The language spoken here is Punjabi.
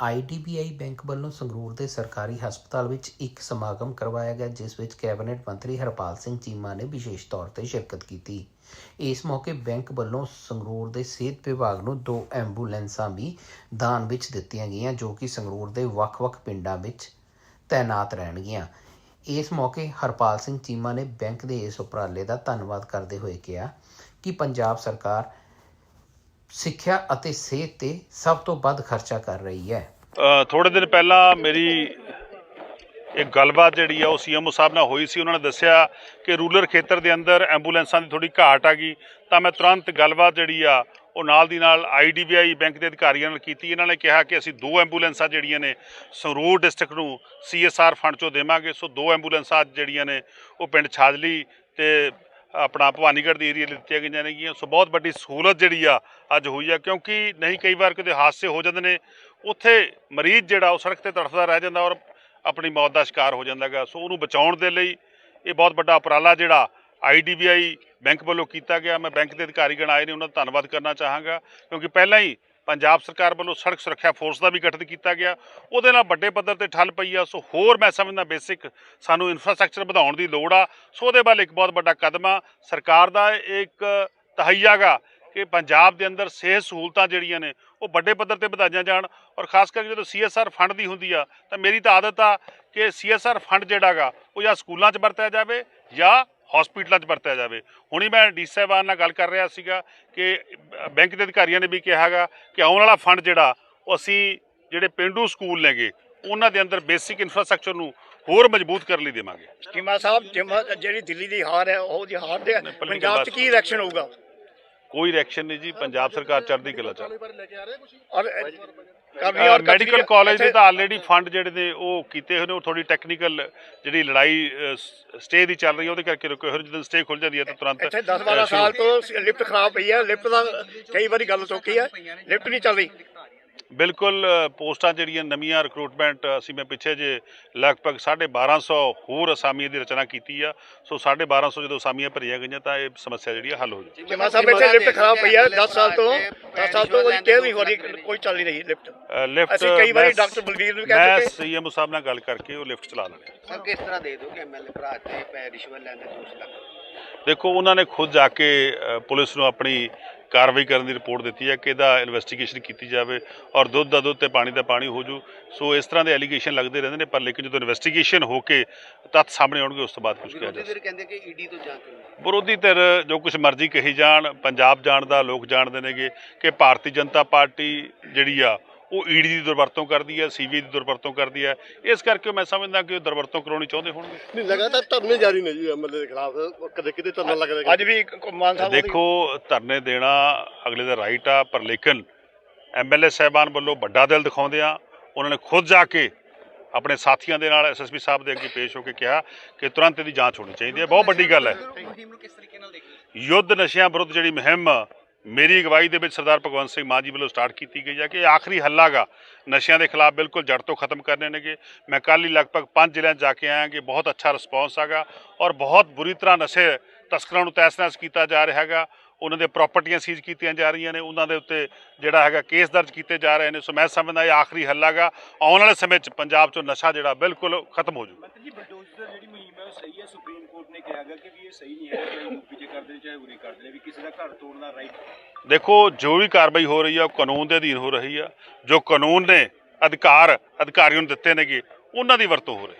ਆਈਡੀਬੀਆਈ ਬੈਂਕ ਵੱਲੋਂ ਸੰਗਰੂਰ ਦੇ ਸਰਕਾਰੀ ਹਸਪਤਾਲ ਵਿੱਚ ਇੱਕ ਸਮਾਗਮ ਕਰਵਾਇਆ ਗਿਆ, ਜਿਸ ਵਿੱਚ ਕੈਬਨਿਟ ਮੰਤਰੀ ਹਰਪਾਲ ਸਿੰਘ ਚੀਮਾ ਨੇ ਵਿਸ਼ੇਸ਼ ਤੌਰ ਤੇ ਸ਼ਿਰਕਤ ਕੀਤੀ। ਇਸ ਮੌਕੇ ਬੈਂਕ ਵੱਲੋਂ ਸੰਗਰੂਰ ਦੇ ਸਿਹਤ ਵਿਭਾਗ ਨੂੰ ਦੋ ਐਂਬੂਲੈਂਸਾਂ ਵੀ ਦਾਨ ਵਿੱਚ ਦਿੱਤੀਆਂ ਗਈਆਂ, ਜੋ ਕਿ ਸੰਗਰੂਰ ਦੇ ਵੱਖ-ਵੱਖ ਪਿੰਡਾਂ ਵਿੱਚ ਤਾਇਨਾਤ ਰਹਿਣਗੀਆਂ। ਇਸ ਮੌਕੇ ਹਰਪਾਲ ਸਿੰਘ ਚੀਮਾ ਨੇ ਬੈਂਕ ਦੇ ਇਸ ਉਪਰਾਲੇ ਦਾ ਧੰਨਵਾਦ ਕਰਦੇ ਹੋਏ ਕਿਹਾ ਕਿ ਪੰਜਾਬ ਸਰਕਾਰ ਸਿੱਖਿਆ ਅਤੇ ਸਿਹਤ ਤੇ ਸਭ ਤੋਂ ਵੱਧ ਖਰਚਾ ਕਰ ਰਹੀ ਹੈ। ਅ, ਥੋੜੇ ਦਿਨ ਪਹਿਲਾਂ ਮੇਰੀ ਇਹ ਗੱਲਬਾਤ ਜਿਹੜੀ ਆ ਉਹ ਸੀਐਮਓ ਸਾਹਿਬ ਨਾਲ ਹੋਈ ਸੀ। ਉਹਨਾਂ ਨੇ ਦੱਸਿਆ ਕਿ ਰੂਰਲ ਖੇਤਰ ਦੇ ਅੰਦਰ ਐਂਬੂਲੈਂਸਾਂ ਦੀ ਥੋੜੀ ਘਾਟ ਆ ਗਈ। ਤਾਂ ਮੈਂ ਤੁਰੰਤ ਗੱਲਬਾਤ ਜਿਹੜੀ ਆ ਉਹ ਨਾਲ ਦੀ ਨਾਲ ਆਈਡੀਬੀਆਈ ਬੈਂਕ ਦੇ ਅਧਿਕਾਰੀਆਂ ਨਾਲ ਕੀਤੀ। ਇਹਨਾਂ ਨੇ ਕਿਹਾ ਕਿ ਅਸੀਂ ਦੋ ਐਂਬੂਲੈਂਸਾਂ ਜਿਹੜੀਆਂ ਨੇ ਸੰਗਰੂਰ ਡਿਸਟ੍ਰਿਕਟ ਨੂੰ ਸੀਐਸਆਰ ਫੰਡ ਚੋਂ ਦੇਵਾਂਗੇ। ਸੋ ਦੋ ਐਂਬੂਲੈਂਸਾਂ ਅੱਜ ਜਿਹੜੀਆਂ ਨੇ ਉਹ ਪਿੰਡ ਛਾਜਲੀ ਤੇ ਆਪਣਾ ਭਵਾਨੀਗੜ੍ਹ ਦੀ ਏਰੀਆ ਦਿੱਤੀਆਂ ਗਈਆਂ ਨੇਗੀਆਂ ਸੋ ਬਹੁਤ ਵੱਡੀ ਸਹੂਲਤ ਜਿਹੜੀ ਆ, ਅੱਜ ਹੋਈ ਆ, ਕਿਉਂਕਿ ਨਹੀਂ ਕਈ ਵਾਰ ਕਿਤੇ ਹਾਦਸੇ ਹੋ ਜਾਂਦੇ ਨੇ, ਉੱਥੇ ਮਰੀਜ਼ ਜਿਹੜਾ ਉਹ ਸੜਕ ਤੇ ਤੜਫਦਾ ਰਹਿ ਜਾਂਦਾ ਔਰ ਆਪਣੀ ਮੌਤ ਦਾ ਸ਼ਿਕਾਰ ਹੋ ਜਾਂਦਾਗਾ ਸੋ ਉਹਨੂੰ ਬਚਾਉਣ ਦੇ ਲਈ ਇਹ ਬਹੁਤ ਵੱਡਾ ਉਪਰਾਲਾ ਜਿਹੜਾ ਆਈਡੀਬੀਆਈ ਬੈਂਕ ਵੱਲੋਂ ਕੀਤਾ ਗਿਆ। ਮੈਂ ਬੈਂਕ ਦੇ ਅਧਿਕਾਰੀਗਣ ਆਏ ਨੇ, ਉਹਨਾਂ ਦਾ ਧੰਨਵਾਦ ਕਰਨਾ ਚਾਹਾਂਗਾ, ਕਿਉਂਕਿ ਪਹਿਲਾਂ ਹੀ ਪੰਜਾਬ ਸਰਕਾਰ ਵੱਲੋਂ ਸੜਕ ਸੁਰੱਖਿਆ ਫੋਰਸ ਦਾ ਵੀ ਗਠਨ ਕੀਤਾ ਗਿਆ। ਉਹਦੇ ਨਾਲ ਵੱਡੇ ਪੱਧਰ ਤੇ ਠੱਲ ਪਈ ਆ। ਸੋ ਹੋਰ ਮੈਂ ਸਮਝਦਾ ਬੇਸਿਕ ਸਾਨੂੰ ਇਨਫਰਾਸਟ੍ਰਕਚਰ ਵਧਾਉਣ ਦੀ ਲੋੜ ਆ। ਸੋ ਉਹਦੇ ਵੱਲ ਇੱਕ ਬਹੁਤ ਵੱਡਾ ਕਦਮ ਆ। ਸਰਕਾਰ ਦਾ ਇੱਕ ਤਹਈਆਗਾ ਕਿ ਪੰਜਾਬ ਦੇ ਅੰਦਰ ਸਿਹਤ ਸਹੂਲਤਾਂ ਜਿਹੜੀਆਂ ਨੇ, ਉਹ ਵੱਡੇ ਪੱਧਰ ਤੇ ਵਧਾਈਆਂ ਜਾਣ। ਔਰ ਖਾਸ ਕਰਕੇ ਜਦੋਂ ਸੀਐਸਆਰ ਫੰਡ ਦੀ ਹੁੰਦੀ ਆ, ਤਾਂ ਮੇਰੀ ਤਾਂ ਆਦਤ ਆ ਕਿ ਸੀਐਸਆਰ ਫੰਡ ਜਿਹੜਾਗਾ ਉਹ ਜਾਂ ਸਕੂਲਾਂ 'ਚ ਵਰਤਿਆ ਜਾਵੇ ਜਾਂ ਹਸਪੀਟਲਾਂ 'ਚ ਵਰਤਿਆ ਜਾਵੇ। ਹੁਣੀ ਮੈਂ ਡੀ ਸਾਹਿਬਾਨ ਨਾਲ ਗੱਲ ਕਰ ਰਿਹਾ ਸੀਗਾ ਕਿ ਬੈਂਕ ਦੇ ਅਧਿਕਾਰੀਆਂ ਨੇ ਵੀ ਕਿਹਾਗਾ ਕਿ ਆਉਣ ਵਾਲਾ ਫੰਡ ਜਿਹੜਾ ਉਹ ਅਸੀਂ ਜਿਹੜੇ ਪਿੰਡੂ ਸਕੂਲ ਨੇਗੇ ਉਹਨਾਂ ਦੇ ਅੰਦਰ ਬੇਸਿਕ ਇਨਫਰਾਸਟ੍ਰਕਚਰ ਨੂੰ ਹੋਰ ਮਜ਼ਬੂਤ ਕਰਨ ਲਈ ਦੇਵਾਂਗੇ। ਚੀਮਾ ਸਾਹਿਬ ਜਿਹੜੀ ਦਿੱਲੀ ਦੀ ਹਾਰ ਹੈ ਉਹ ਦੀ ਹਾਰ ਦੇ ਪੰਜਾਬ 'ਚ ਕੀ ਇਲੈਕਸ਼ਨ ਹੋਊਗਾ? ਕੋਈ ਰਿਐਕਸ਼ਨ ਨਹੀਂ ਜੀ ਪੰਜਾਬ ਸਰਕਾਰ ਚੜ੍ਹਦੀ ਕਲਾ ਚ ਔਰ ਕਰਨੀ ਔਰ ਮੈਡੀਕਲ ਕਾਲਜ ਦੇ ਤਾਂ ਆਲਰੇਡੀ ਫੰਡ ਜਿਹੜੇ ਨੇ ਉਹ ਕੀਤੇ ਹੋਏ ਨੇ ਉਹ ਥੋੜੀ ਟੈਕਨੀਕਲ ਜਿਹੜੀ ਲੜਾਈ ਸਟੇ ਦੀ ਚੱਲ ਰਹੀ ਹੈ ਉਹਦੇ ਕਰਕੇ ਰੁਕੇ ਹੋਏ। ਜਦੋਂ ਸਟੇ ਖੁੱਲ ਜਾਂਦੀ ਹੈ ਤਾਂ ਤੁਰੰਤ ਇੱਥੇ 10 ਅ, 12 ਸਾਲ ਤੋਂ ਲਿਫਟ ਖਰਾਬ ਪਈ ਹੈ। ਲਿਫਟ ਦਾ ਕਈ ਵਾਰੀ ਗੱਲ ਚੁੱਕੀ ਹੈ। ਲਿਫਟ ਨਹੀਂ ਚੱਲ ਰਹੀ ਬਿਲਕੁਲ ਪੋਸਟਾਂ ਜਿਹੜੀਆਂ ਨਵੀਆਂ ਰਿਕਰੂਟਮੈਂਟ ਅਸੀਂ ਮੈਂ ਪਿੱਛੇ ਜੇ ਲਗਭਗ 1250 ਹੋਰ ਅਸਾਮੀਆਂ ਦੀ ਰਚਨਾ ਕੀਤੀ ਆ ਸੋ 1250 ਜਦੋਂ ਅਸਾਮੀਆਂ ਭਰੀਆਂ ਗਈਆਂ ਤਾਂ ਇਹ ਸਮੱਸਿਆ ਜਿਹੜੀ ਆ ਹੱਲ ਹੋ ਜਾਊਗੀ ਚੀਮਾ ਸਾਹਿਬ ਇੱਥੇ ਲਿਫਟ ਖਰਾਬ ਪਈ ਹੈ 10 ਸਾਲ ਤੋਂ। 10 ਸਾਲ ਤੋਂ ਕੋਈ ਕਿਹ ਨਹੀਂ ਹੋ ਰਹੀ ਕੋਈ ਚੱਲ ਨਹੀਂ ਰਹੀ ਲਿਫਟ। ਲਿਫਟ ਅਸੀਂ ਕਈ ਵਾਰੀ ਡਾਕਟਰ ਬਲਵੀਰ ਨੂੰ ਕਹਿ ਮੈਂ ਚੁੱਕੇ ਸੀਐਮ ਸਾਹਿਬ ਨਾਲ ਗੱਲ ਕਰਕੇ ਉਹ ਲਿਫਟ ਚਲਾ ਲੈਣੇ ਸਰ ਕਿਸ ਤਰ੍ਹਾਂ ਦੇ ਦੋਗੇ ਐਮਐਲਏ ਭਰਾ ਤੇ ਪੈ ਰਿਸ਼ਵਤ ਲੈਂਦੇ ਦੋਸ਼ ਲੱਗ ਦੇਖੋ ਉਹਨਾਂ ਨੇ ਖੁਦ ਜਾ ਕੇ ਪੁਲਿਸ ਨੂੰ ਆਪਣੀ ਕਾਰਵਾਈ ਕਰਨ ਦੀ ਰਿਪੋਰਟ ਦਿੱਤੀ ਹੈ ਕਿ ਇਹਦਾ ਇਨਵੈਸਟੀਗੇਸ਼ਨ ਕੀਤੀ ਜਾਵੇ ਔਰ ਦੁੱਧ ਦਾ ਦੁੱਧ ਤੇ ਪਾਣੀ ਦਾ ਪਾਣੀ ਹੋ ਜੂ। ਸੋ ਇਸ ਤਰ੍ਹਾਂ ਦੇ ਐਲੀਗੇਸ਼ਨ ਲੱਗਦੇ ਰਹਿੰਦੇ ਨੇ ਪਰ ਲੇਕਿਨ ਜਦੋਂ ਇਨਵੈਸਟੀਗੇਸ਼ਨ ਹੋ ਕੇ ਤੱਥ ਸਾਹਮਣੇ ਆਉਣਗੇ ਉਸ ਤੋਂ ਬਾਅਦ ਕੁਝ ਕਿਹਾ ਵਿਰੋਧੀ ਜਾ ਫਿਰ ਕਹਿੰਦੇ ਕਿ ਈਡੀ ਤੋਂ ਜਾਂਚ ਹੋਣੀ ਵਿਰੋਧੀ ਧਿਰ ਜੋ ਕੁਝ ਮਰਜ਼ੀ ਕਹੀ ਜਾਣ ਪੰਜਾਬ ਜਾਣਦਾ ਲੋਕ ਜਾਣਦੇ ਨੇਗੇ ਕਿ ਭਾਰਤੀ ਜਨਤਾ ਪਾਰਟੀ ਜਿਹੜੀ ਆ ਉਹ ਈਡੀ ਦੀ ਦੁਰਵਰਤੋਂ ਕਰਦੀ ਹੈ ਸੀਬੀਆਈ ਦੀ ਦੁਰਵਰਤੋਂ ਕਰਦੀ ਹੈ। ਇਸ ਕਰਕੇ ਮੈਂ ਸਮਝਦਾ ਕਿ ਉਹ ਦੁਰਵਰਤੋਂ ਕਰਾਉਣੀ ਚਾਹੁੰਦੇ ਹੋਣਗੇ। ਨਹੀਂ ਲਗਾਤਾਰ ਧਰਨੇ ਜਾਰੀ ਨੇ ਜੀ ਐਮਐਲਏ ਦੇ ਖਿਲਾਫ। ਕਦੇ ਕਿਤੇ ਧਰਨਾ ਲੱਗਦਾ ਅੱਜ ਵੀ ਮਾਨ ਸਾਹਿਬ ਦੇਖੋ ਧਰਨੇ ਦੇਣਾ ਅਗਲੇ ਦਾ ਰਾਈਟ ਆ ਪਰ ਲੇਕਿਨ ਐਮਐਲਏ ਸਾਹਿਬਾਨ ਵੱਲੋਂ ਵੱਡਾ ਦਿਲ ਦਿਖਾਉਂਦੇ ਆ। ਉਹਨਾਂ ਨੇ ਖੁਦ ਜਾ ਕੇ ਆਪਣੇ ਸਾਥੀਆਂ ਦੇ ਨਾਲ ਐਸਐਸਪੀ ਸਾਹਿਬ ਦੇ ਅੱਗੇ ਪੇਸ਼ ਹੋ ਕੇ ਕਿਹਾ ਕਿ ਤੁਰੰਤ ਇਹਦੀ ਜਾਂਚ ਹੋਣੀ ਚਾਹੀਦੀ ਹੈ। ਬਹੁਤ ਵੱਡੀ ਗੱਲ ਹੈ। ਮੁਹਿੰਮ ਨੂੰ ਕਿਸ ਤਰੀਕੇ ਨਾਲ ਦੇਖਦੇ ਯੁੱਧ ਨਸ਼ਿਆਂ ਵਿਰੁੱਧ ਜਿਹੜੀ ਮੁਹਿੰਮ ਮੇਰੀ ਅਗਵਾਈ ਦੇ ਵਿੱਚ ਸਰਦਾਰ ਭਗਵੰਤ ਸਿੰਘ ਮਾਨ ਜੀ ਵੱਲੋਂ ਸਟਾਰਟ ਕੀਤੀ ਗਈ ਹੈ ਕਿ ਇਹ ਆਖਰੀ ਹੱਲਾਗਾ ਨਸ਼ਿਆਂ ਦੇ ਖਿਲਾਫ ਬਿਲਕੁਲ ਜੜ ਤੋਂ ਖਤਮ ਕਰਨੇ ਨੇਗੇ। ਮੈਂ ਕੱਲ੍ਹ ਹੀ ਲਗਭਗ ਪੰਜ ਜ਼ਿਲ੍ਹਿਆਂ 'ਚ ਜਾ ਕੇ ਆਇਆ ਕਿ ਬਹੁਤ ਅੱਛਾ ਰਿਸਪੌਂਸ ਹੈਗਾ ਔਰ ਬਹੁਤ ਬੁਰੀ ਤਰ੍ਹਾਂ ਨਸ਼ੇ ਤਸਕਰਾਂ ਨੂੰ ਤਹਿਸ-ਨਹਿਸ ਕੀਤਾ ਜਾ ਰਿਹਾ ਹੈਗਾ। ਉਹਨਾਂ ਦੇ ਪ੍ਰਾਪਰਟੀਆਂ ਸੀਜ਼ ਕੀਤੀਆਂ ਜਾ ਰਹੀਆਂ ਨੇ ਉਹਨਾਂ ਦੇ ਉੱਤੇ ਜਿਹੜਾ ਹੈਗਾ ਕੇਸ ਦਰਜ ਕੀਤੇ ਜਾ ਰਹੇ ਨੇ। ਸੋ ਮੈਂ ਸਮਝਦਾ ਇਹ ਆਖਰੀ ਹੱਲਾਗਾ ਆਉਣ ਵਾਲੇ ਸਮੇਂ 'ਚ ਪੰਜਾਬ 'ਚੋਂ ਨਸ਼ਾ ਜਿਹੜਾ ਬਿਲਕੁਲ ਖਤਮ ਹੋ ਜਾਊਗਾ। ਜੀ ਬਲਡੋਜ਼ਰ ਜਿਹੜੀ ਮੁਹਿੰਮ ਹੈ ਉਹ ਸਹੀ ਹੈ? ਸੁਪਰੀਮ ਕੋਰਟ ਨੇ ਕਿਹਾ ਗਿਆ ਕਿ ਵੀ ਇਹ ਸਹੀ ਨਹੀਂ ਹੈ ਚਾਹੇ ਯੂਪੀ 'ਚ ਕਰਦੇ ਨੇ ਚਾਹੇ ਉਰੇ ਕਰਦੇ ਨੇ ਵੀ ਕਿਸੇ ਦਾ ਘਰ ਤੋੜਨ ਦਾ ਰਾਈਟ ਦੇਖੋ ਜੋ ਵੀ ਕਾਰਵਾਈ ਹੋ ਰਹੀ ਆ ਉਹ ਕਾਨੂੰਨ ਦੇ ਅਧੀਨ ਹੋ ਰਹੀ ਆ। ਜੋ ਕਾਨੂੰਨ ਨੇ ਅਧਿਕਾਰ ਅਧਿਕਾਰੀਆਂ ਨੂੰ ਦਿੱਤੇ ਨੇਗੇ ਉਹਨਾਂ ਦੀ ਵਰਤੋਂ ਹੋ ਰਹੀ